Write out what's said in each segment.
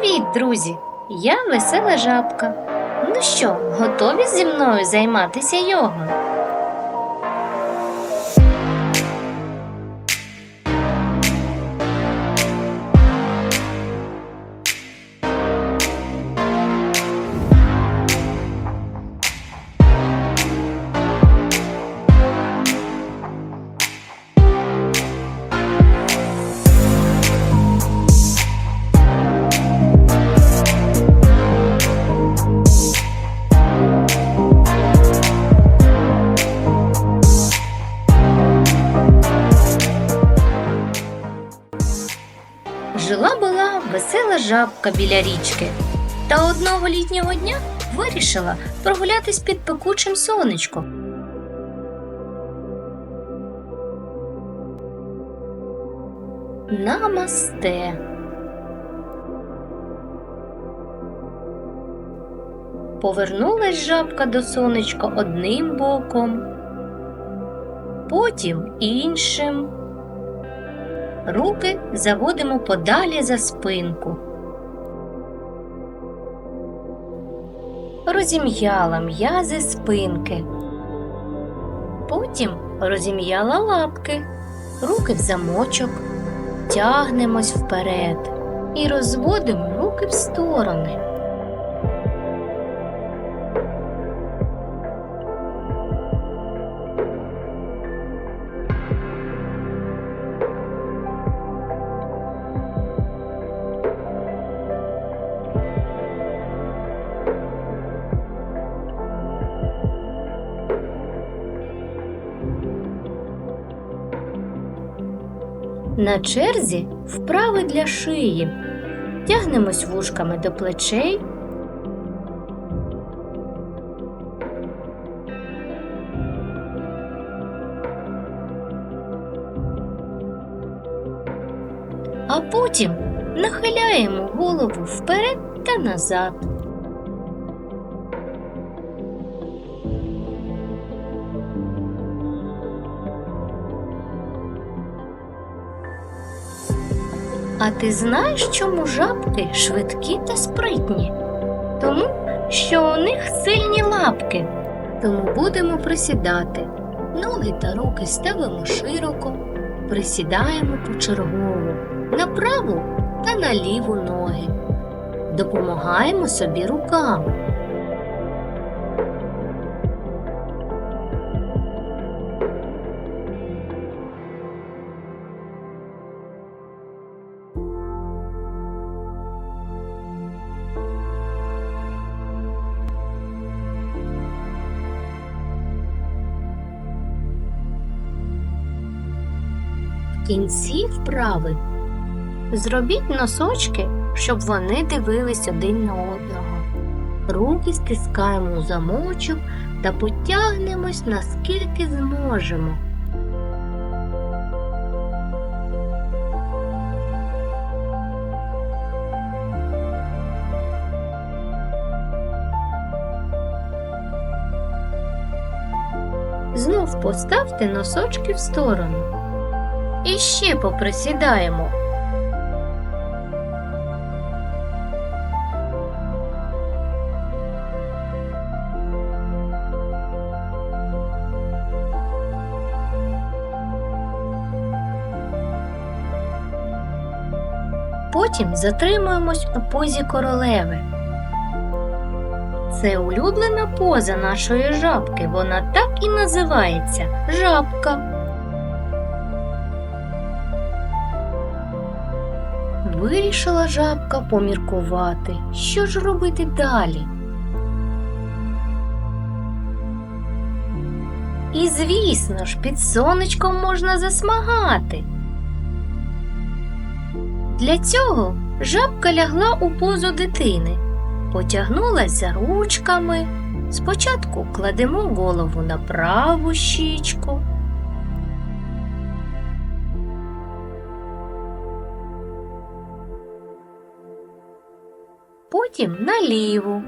Привіт, друзі! Я весела жабка. Ну що, готові зі мною займатися йогою? Жабка біля річки. Та одного літнього дня вирішила прогулятись під пекучим сонечком. Намасте. Повернулась жабка до сонечка одним боком, потім іншим. Руки заводимо подалі за спинку. Розім'яла м'язи спинки. Потім розім'яла лапки, руки в замочок, тягнемось вперед і розводимо руки в сторони. На черзі вправи для шиї. Тягнемось вушками до плечей. А потім нахиляємо голову вперед та назад. А ти знаєш, чому жабки швидкі та спритні? Тому, що у них сильні лапки. Тому будемо присідати. Ноги та руки ставимо широко, присідаємо почергово на праву та на ліву ноги. Допомагаємо собі руками. Кінці вправи зробіть носочки, щоб вони дивились один на одного. Руки стискаємо у замочок та потягнемось наскільки зможемо. Знов поставте носочки в сторону. І ще поприсідаємо. Потім затримуємось у позі королеви. Це улюблена поза нашої жабки. Вона так і називається жабка. Вирішила жабка поміркувати, що ж робити далі. І звісно ж, під сонечком можна засмагати. Для цього жабка лягла у позу дитини, потягнулась за ручками. Спочатку кладемо голову на праву щічку, потім на ліву.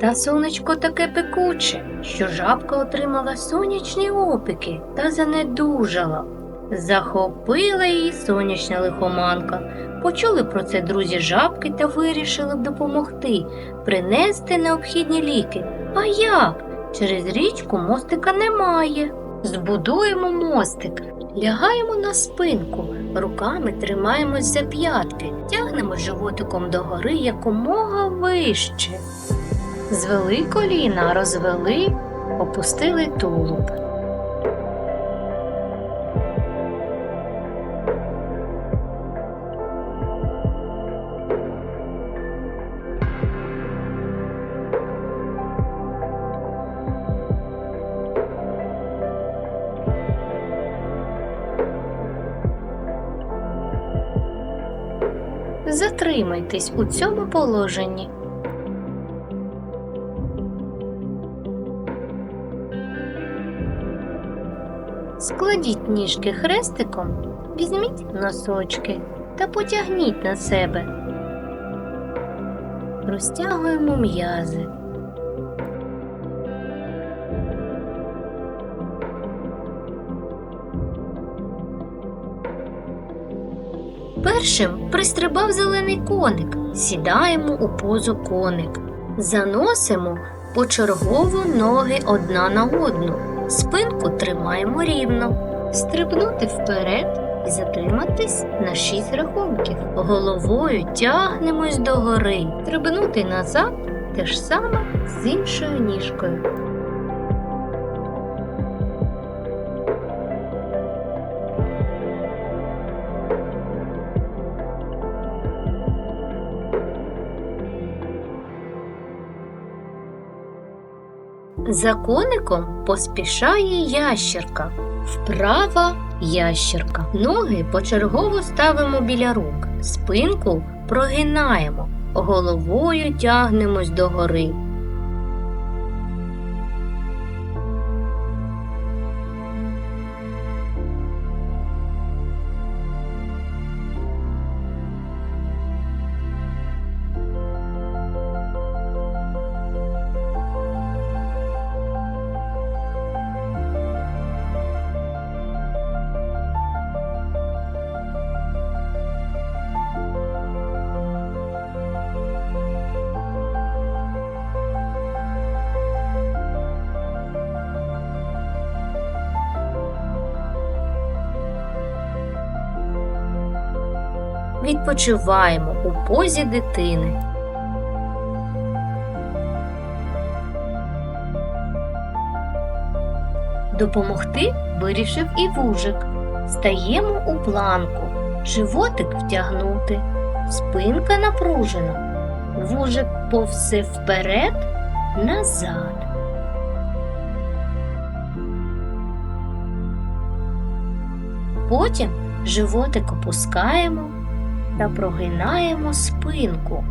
Та сонечко таке пекуче, що жабка отримала сонячні опіки та занедужала. Захопила її сонячна лихоманка. Почули про це друзі жабки та вирішили допомогти, принести необхідні ліки. А як? Через річку мостика немає. Збудуємо мостик, лягаємо на спинку, руками тримаємось за п'ятки, тягнемо животиком догори якомога вище. Звели коліна, розвели, опустили тулуб. Затримайтесь у цьому положенні. Складіть ніжки хрестиком, візьміть носочки та потягніть на себе. Розтягуємо м'язи. Першим пристрибав зелений коник. Сідаємо у позу коник. Заносимо почергово ноги одна на одну. Спинку тримаємо рівно. Стрибнути вперед і затриматись на шість рахунків. Головою тягнемось догори. Стрибнути назад те ж саме з іншою ніжкою. За коником поспішає ящерка. Вправа ящерка. Ноги почергово ставимо біля рук, спинку прогинаємо, головою тягнемось догори. Відпочиваємо у позі дитини. Допомогти вирішив і вужик. Стаємо у планку, животик втягнути, спинка напружена. Вужик повсе вперед, назад. Потім животик опускаємо та прогинаємо спинку.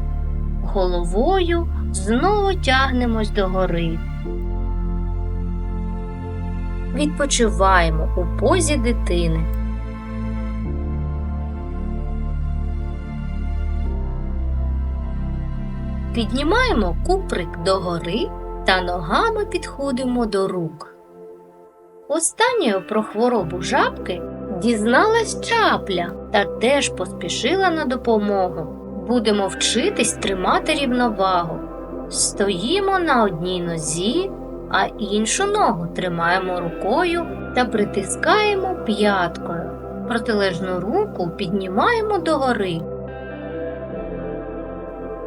Головою знову тягнемось догори. Відпочиваємо у позі дитини. Піднімаємо куприк догори та ногами підходимо до рук. Останньою про хворобу жабки дізналась чапля та теж поспішила на допомогу. Будемо вчитись тримати рівновагу. Стоїмо на одній нозі, а іншу ногу тримаємо рукою та притискаємо п'яткою. Протилежну руку піднімаємо догори.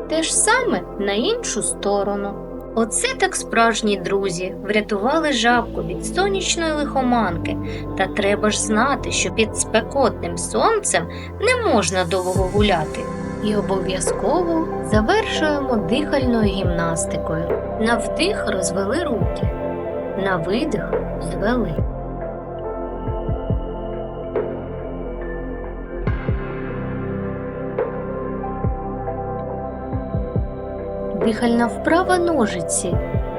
Те ж саме на іншу сторону. Оце так справжні друзі врятували жабку від сонячної лихоманки. Та треба ж знати, що під спекотним сонцем не можна довго гуляти. І обов'язково завершуємо дихальною гімнастикою. На вдих розвели руки, на видих звели. Дихальна вправа ножиці,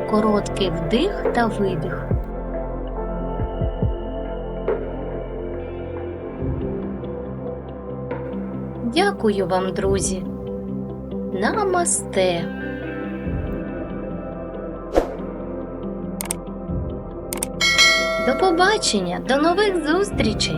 короткий вдих та видих. Дякую вам, друзі. Намасте. До побачення, до нових зустрічей!